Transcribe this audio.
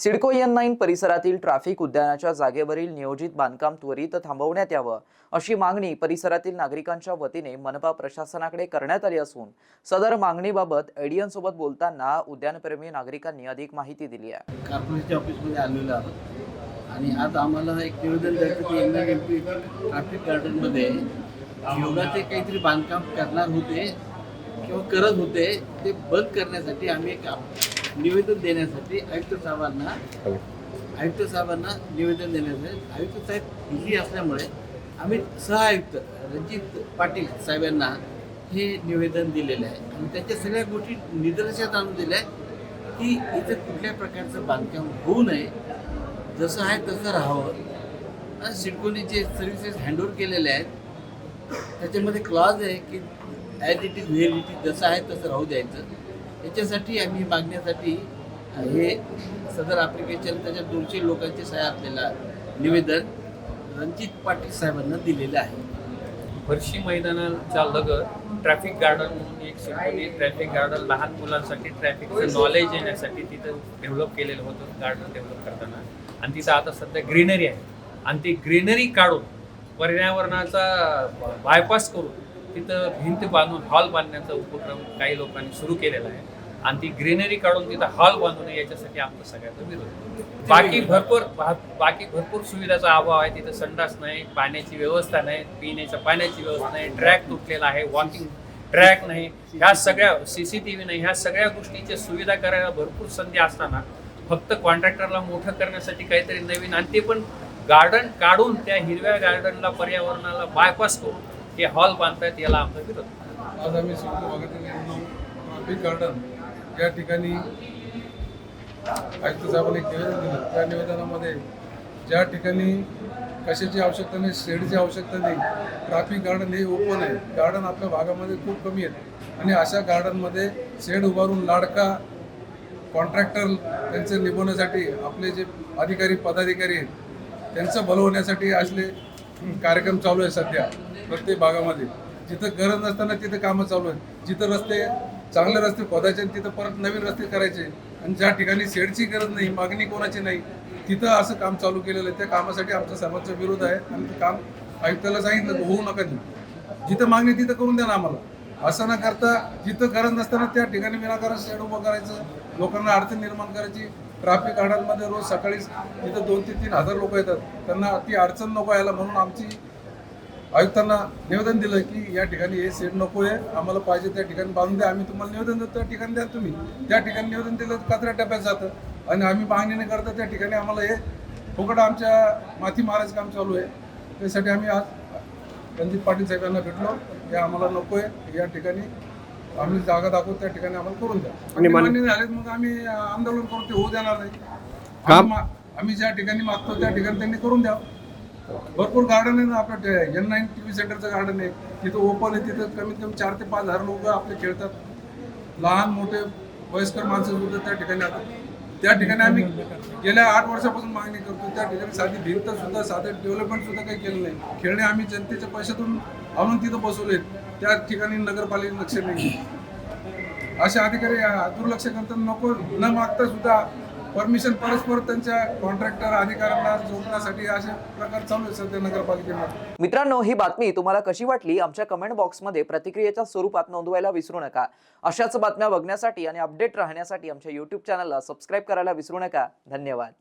CIDCO N nine परिसरातील traffic उद्यानाच्या जागेवरील नियोजित बांधकाम त्वरित थांबवण्यात यावं अशी मागणी परिसरातील नागरिकांच्या वतीने मनपा प्रशासनाकडे करण्यात आली असून सदर मागणीबाबत एडियन सोबत बोलताना उद्यानप्रेमी नागरिकांनी अधिक माहिती दिली आहे. कॉर्पोरेशनच्या ऑफिसमध्ये आलेलो आहोत. आणि आज आम्हाला एक निवेदन द्यायचं की एम एम पी ट्रॅफिक गार्डनमध्ये योगाचे काहीतरी बांधकाम करणार होते किंवा करत होते ते बंद करण्यासाठी आम्ही एक निवेदन देण्यासाठी आयुक्त साहेबांना आयुक्त साहेबांना निवेदन देण्यासाठी आयुक्त साहेब बिझी असल्यामुळे आम्ही सहआयुक्त रणजित पाटील साहेबांना हे निवेदन दिलेलं आहे. आणि त्याच्या सगळ्या गोष्टी निदर्शनात आणून दिल्या आहेत की इथं कुठल्या प्रकारचं बांधकाम होऊ नये. जसं आहे तसं राहावं. आणि सिडकोने जे सर्व्हिसेस हँडओव्हर केलेले आहेत त्याच्यामध्ये क्लॉज आहे की as it is it is जसं आहे तसं राहू द्यायचं. याच्यासाठी आम्ही मागण्यासाठी हे सदर ॲप्लिकेशन त्याच्या दोनशे लोकांचे सह्या असलेला निवेदन रणजित पाटील साहेबांना दिलेलं आहे. फरशी मैदानाच्या लगत ट्रॅफिक गार्डन म्हणून एक सिडकोने ट्रॅफिक गार्डन लहान मुलांसाठी ट्रॅफिकचं नॉलेज येण्यासाठी तिथं डेव्हलप केलेलं होतं गार्डन डेव्हलप करताना. आणि तिथं आता सध्या ग्रीनरी आहे. आणि ती ग्रीनरी काढून पर्यावरणाचा बायपास करून तिथं भिंत बांधून हॉल बांधण्याचा उपक्रम काही लोकांनी सुरू केलेला आहे. आणि ती ग्रीनरी काढून तिथं हॉल बांधू नये याच्यासाठी आमचा सगळ्याचा विरोध. बाकी भरपूर बाकी भरपूर सुविधाचा अभाव आहे. तिथं संडास नाही पाण्याची व्यवस्था नाही पिण्याच्या पाण्याची व्यवस्था नाही ट्रॅक तुटलेला आहे वॉकिंग ट्रॅक नाही. ह्या सगळ्या सीसीटीव्ही नाही ह्या सगळ्या गोष्टीची सुविधा करायला भरपूर संधी असताना फक्त कॉन्ट्रॅक्टरला मोठं करण्यासाठी काहीतरी नवीन आणि ते पण गार्डन काढून त्या हिरव्या गार्डनला पर्यावरणाला बायपास करून हे हॉल बांधतायत याला आमचा विरोध. आज आम्ही सिडको भागातील ट्रॉफिक गार्डन या ठिकाणी आयुक्त साहेबांनी एक निवेदन दिलं. त्या निवेदनामध्ये ज्या ठिकाणी कशाची आवश्यकता नाही शेडची आवश्यकता नाही ट्रॅफिक गार्डन हे ओपन आहे. गार्डन आपल्या भागामध्ये खूप कमी आहेत. आणि अशा गार्डनमध्ये शेड उभारून लाडका कॉन्ट्रॅक्टर त्यांचे निभवण्यासाठी आपले जे अधिकारी पदाधिकारी आहेत त्यांचं भलं होण्यासाठी असले कार्यक्रम चालू आहे सध्या प्रत्येक भागामध्ये. जिथं गरज नसताना तिथं कामं चालू आहेत. जिथं रस्ते चांगले रस्ते खोदायचे आणि तिथं परत नवीन रस्ते करायचे आणि ज्या ठिकाणी शेडची गरज नाही मागणी कोणाची नाही तिथं असं काम चालू केलेलं आहे. त्या कामासाठी आमचा सर्वांचा विरोध आहे आणि ते काम आयुक्ताला सांगितलं होऊ नका देऊ. जिथं मागणी तिथं करून द्या ना आम्हाला. असं न करता जिथं गरज नसताना त्या ठिकाणी विनाकारण शेड उभं करायचं लोकांना अडचण निर्माण करायची. ट्रॅफिक गाड्यांमध्ये रोज सकाळी तिथं दोन ते तीन हजार लोक येतात. त्यांना ती अडचण नको यायला म्हणून आमची आयुक्तांना निवेदन दिलं की या ठिकाणी हे सेट नको आहे आम्हाला पाहिजे त्या ठिकाणी बांधून द्या. आम्ही तुम्हाला निवेदन देतो त्या ठिकाणी द्या तुम्ही. त्या ठिकाणी निवेदन दिलं तर कचऱ्या टप्प्यात जातं. आणि आम्ही मागणी नाही करता त्या ठिकाणी आम्हाला हे फुकट आमच्या माथी मारायचं काम चालू आहे. त्यासाठी आम्ही आज रणजित पाटील साहेबांना भेटलो. हे आम्हाला नको आहे या ठिकाणी आम्ही जागा दाखवू त्या ठिकाणी आम्हाला करून द्या. आणि मान्य झाले मग आम्ही आंदोलन करू ते होऊ देणार नाही. आम्ही ज्या ठिकाणी मागतो त्या ठिकाणी त्यांनी करून द्या. भरपूर गार्डन आहे ना आपलं एन नाईन टी व्ही सेंटरचं गार्डन आहे. तिथं ओपन आहे तिथं कमीत कमी चार ते पाच हजार लोक आपले खेळतात. लहान मोठे वयस्कर माणसं सुद्धा त्या ठिकाणी येतात त्या ठिकाणी आम्ही गेल्या आठ वर्षापासून मागणी करतो. त्या ठिकाणी साधी भिंत सुद्धा साधं डेव्हलपमेंट सुद्धा काही केलं नाही. खेळणे आम्ही जनतेच्या पैशातून आणून तिथं बसवलेत त्या ठिकाणी नगरपालिकेने लक्ष नाही असे अधिकारी दुर्लक्ष करताना नको न मागता सुद्धा परमिशन परस्पर त्यांच्या कॉन्ट्रॅक्टर अधिकाऱ्यांना जोडण्यासाठी असे प्रकार चालू आहे सध्या नगरपालिकेमध्ये. मित्रांनो ही बातमी तुम्हाला कशी वाटली? आमच्या कमेंट बॉक्समध्ये प्रतिक्रियेच्या स्वरूपात नोंदवायला विसरू नका. अशाच बातम्या बघण्यासाठी आणि अपडेट राहण्यासाठी आमच्या युट्यूब चॅनलला सबस्क्राईब करायला विसरू नका. धन्यवाद.